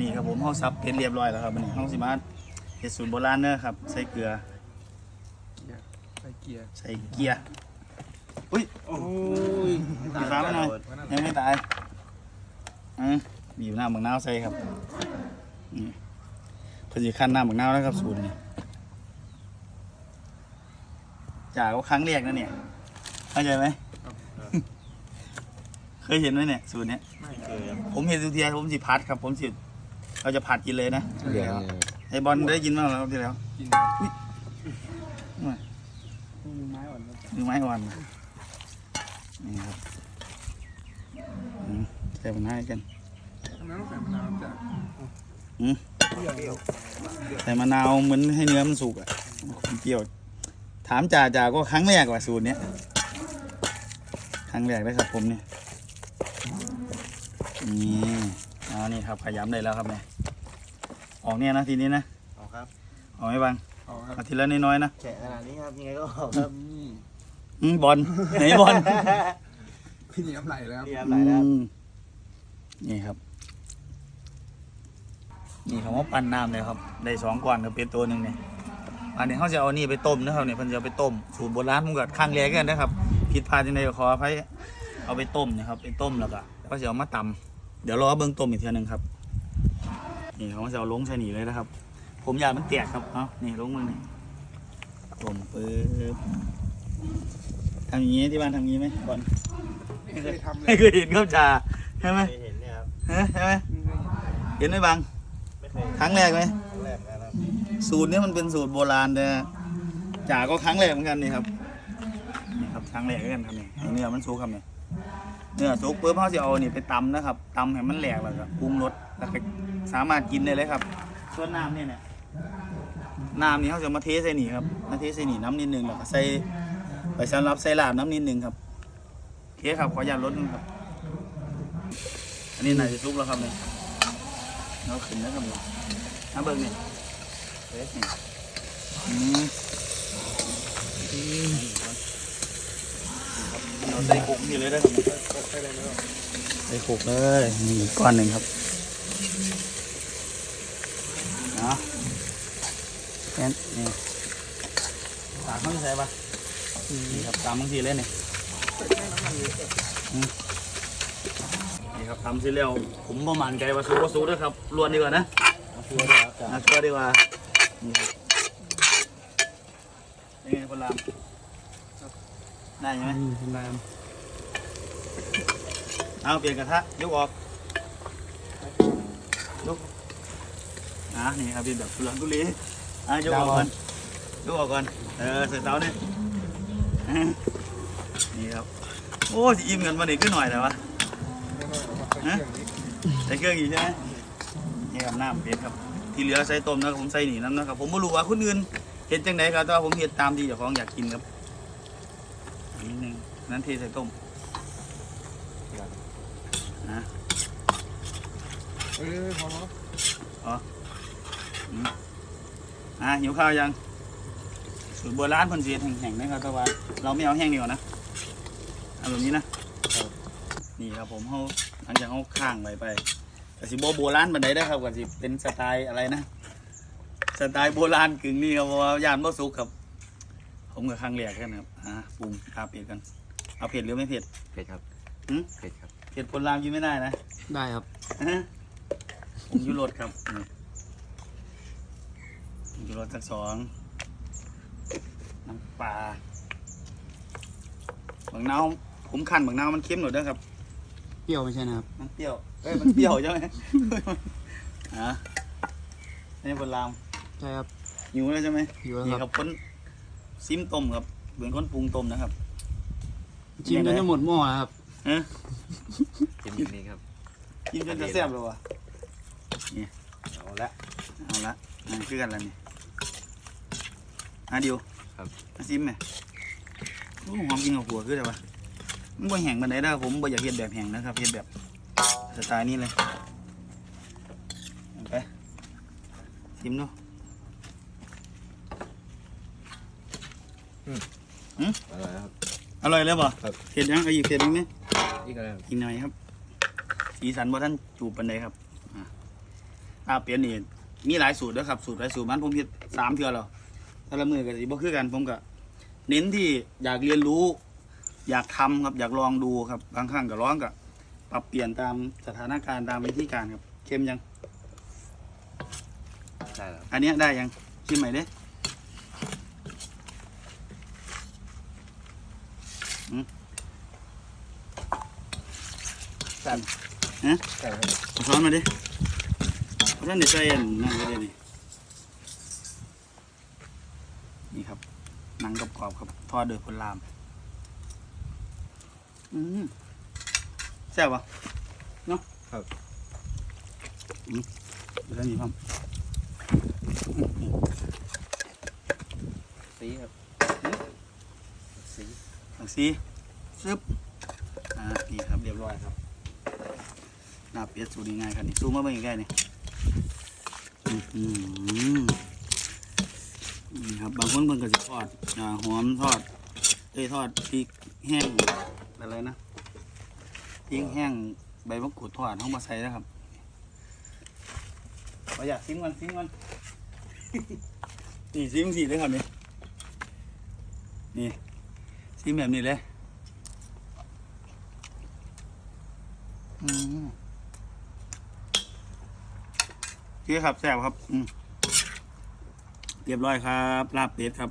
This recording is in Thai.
นี่ครับผมเฮาซับเป็นเรียบร้อยแล้วครับอันนี้เฮาสิมาเฮ็ดสูตรโบราณเด้อครับ ใส่เกลือเกียร์ใส่เกียร์ใส่เกียร์อุ้ยโอ้ยมีฟ้ามาหน่อยยังไม่ตายอืมบีบน้ำบักนาวใส่ครับนี่เพอดีขั้นน้ำบักนาวแล้วครับสูตรนี้จ่าก็ครั้งแรกนะเนี่ยเข้าใจไหม เคยเห็นไหมเนี่ยสูตรเนี้ย ไม่เคยผมเห็นทุกทีผมสิพัดครับ ผมสิ เราจะผัดกินเลยนะเดี๋ยวไอ้บอลได้ยินบ้างแล้วที่แล้วกินอุ้ยมือไม้อ่อนแล้วมือไม้อ่อนนี่ครับอืมใส่มันให้กันทำไมต้องใส่มะนาวจ้ะอืมเปรี้ยวใส่มะนาวเหมือนให้เนื้อมันสุกอะมันเปรี้ยว ถามจ่าจ่าก็ครั้งแรกว่าสูตรเนี้ยครั้งแรกเลยครับผมเนี่ยนี่เอา นี่ครับขยำได้แล้วครับเนี่ยออกเนี่ยนะทีนี้นะเอาครับออกไหม่บังเอาครับเอาทีละน้อยๆนะแฉะขนาดนี้ครับยังไงก็ออกครับนี่อืมบอลไหนบอลพี่เหนียวไหลแล้วเตรียมไหลแล้วอืมนี่ครับ นี่คำว่าปั้นน้ำเลยครับ ได้สองก้อนกับเป็ดตัวหนึ่งเนี่ยอันนี้เขาจะเอานี่ไปต้มนะครับเนี่ยเพิ่นจะเอาไปต้มสูตรโบราณผมก็ข้างแรกกันนะครับผิดพลาดจังไดก็ขออภัยเอาไปต้มนะครับ ไปต้มแล้วก็ก็จะเอามาตำ เดี๋ยวรอเบิ่งต้มอีกเทีนึงครับ นี่เขาจะเอาลงใส่นี่เลยนะครับ ผมอยากมันแตกครับ เอานี่ลงมือนี่ต้มปึ๊บทำอย่างนี้ที่บ้านทำอย่างนี้ไหมก่อนไม่เคยทำเลไม่ยเคยเห็นข้าวจ่าใช่ไหมเคยเห็นเนี่ยครับฮะใช่ไหมไม่เคยเห็นเห็นไหมบังไม่เคยครั้งแรกไหมครั้งแรกนะครับสูตรเนี้มันเป็นสูตรโบราณแต่จ่าก็ครั้งแรกเหมือนกันนี่ครับนี่ครับครั้งแรกเหมือนกันครับนี่ให้เนื้อมันสุกครับนี่ เนื้อสุกปุ๊บเขาจะเอานี่ไปตำนะครับตำให้มันแหลกแล้วก็ปรุงรสแล้วก็สามารถกินได้เลยครับส่วนน้ำเนี่ยเนี่ยน้ำนี่เขาจะมาเทใส่นี่ครับมาเทใส่นี่น้ำนิดนึงแล้วก็ใส่ไปสำหรับใส่ลาบน้ำนิดนึงครับโอเคครับขออนุญาตลดนึงครับ อันนี้น่าจะสุกแล้วครับเนี่ยเราขึ้นแล้วครับเนี่ยน้ำเบิ้งเนี่ยเอ๊ะนี่อืม ใส่คุกนี่เลยได้ครับเนี่ยใส่อะไรไม่รู้ใส่คุกเลยนี่อีกก้อนหนึ่งครับนะแค่นี้ตากเขาไม่ใส่ปะนี่ครับตามบางทีเลยเนี่ยนี่ครับทำเสร็จแล้วผมประมาณใจว่าสู้ก็สู้ด้วยครับรวนดีกว่านะเอาชัวร์ด้วยครับจ้ะน่าชัวร์ดีกว่านี่ครับยังไงคนราม ได้ไหมน้เอาเปลี่ยนกระทะยกออกยกอะนี่ครับเป็นแบบทุลังทุเลอะยกออกก่อนยกออกก่อนเออใส่เตาเนี่ยนี่ครับโอ้สิอิ่มกันมาหนิขึ้นหน่อยแต่วะำไม่ต้องเอามาใส่เครื่องนี้ใส่เครื่องอีกใช่ไหมนี่ครับน้ำเป็ดครับ ที่เหลือใส่ต้มนะครับผมใส่หนีน้ำนะครับผมไม่รู้ว่าคนอื่นเห็นจังไดครับแต่ว่าผมเห็นตามที่เจ้าของอยากกินครับอั นนิดนึงนั้นเทใส่ต้มนะเออพอแล้วอะหิวข้าวยังสูตรโบราณเพันเสียแห้งๆนะครับแต่ว่าเราไม่เอาแห้งดีกว่านะเอาแบบนี้นะนี่ครับผมเขาหลังจากเขาข้างไปไปแต่สิโบโบราณบันไดได้อครับก็สิเป็นสไตล์อะไรนะสไตล์โบราณกึ่งนี่ครับเพราะว่ายานบ่สุกครับ ผมกับข้างแรกกันครับอ่าปรุงอาเผ็ดกัน เอาเผ็ดหรือไม่เผ็ดเผ็ดครับหืมเผ็ดครับ เผ็ดคนรามกินไม่ได้นะได้ครับ ฮะผมยูโรดครับนี่ผมยูโรดสักสองน้ำปลาบางนาวผมขันบางนาวมันเค็มหน่อยเด้อครับ เปรี้ยวไม่ใช่นะครับ มันเปรี้ยว เอ้ย มันเปรี้ยวใช่ไหม อะนี่คนรามใช่ครับ หิวแล้วใช่ไหมอยู่แล้วนี่คครัรับบคน ซิมต้มครับเหมือนคนปรุงต้มนะครับชิมจนจะหมดหม้อแล้วครับเอ๊ะชิมอีกนี้ครับกินจนจะแซ่บเลยวะเอาละเอาละนั่นคือกันแล้วนี่อะเดียวครับอะซิมไหมโอ้หอมกินกับหัวคือไงวะมันบ่แห้งปานใดนะผมบ่อยากเฮ็ดแบบแห้งนะครับเฮ็ดแบบสไตล์นี้เลยเอาไปซิมดู อร่อยครับ อร่อยเลยบ่ครับ เผ็ดยังเอาอีกเผ็ดยังไหมอีกอะไรอีกหน่อยครับ สีสันบ่ท่านจูบปันใดครับอะลาบเป็ดนี่มีหลายสูตรด้วยครับ สูตรหลายสูตรมันผมเฮ็ดสามเทื่อแล้วแต่ละมือก็สิบ่คือกันผมก็เน้นที่อยากเรียนรู้ อยากทำครับ อยากลองดูครับบางครั้งก็ร้องก็ปรับเปลี่ยนตามสถานการณ์ตามวิธีการครับเข้มยัง ใช่แล้วอันเนี้ยได้ยังชิมใหม่ดิ แซ่บฮะแซ่บเอาช้อนมาดิเพราะท่านเดี๋ยวใจเย็นนั่นก็ได้นี่นี่ครับหนังกรอบๆครับทอดโดยคนลาม อืมแซ่บปะเนาะครับอืมเดี๋ยวท่านนี้พ่อม สีครับสี ผักซีซึบอ่านี่ครับเรียบร้อยครับลาเป็ดสูตรง่ายครับนี่ซูมมาเบิ่งใกล้นี่อื้อหือนี่ครับบางคนเพิ่นก็จะทอดอ่าหอมทอดเอ้ยทอดพริกแห้งอะไรนะพริกแห้งใบมะกรูดทอดห้องมาใส่นะครับขออยากซิมกันซิมกันนี่ซิมสีเลยครับนี่นี่ ซิมแบบนี้เลยอืมโอเคครับแซ่บครับอืมเรียบร้อยครับ ลาบเป็ดครับ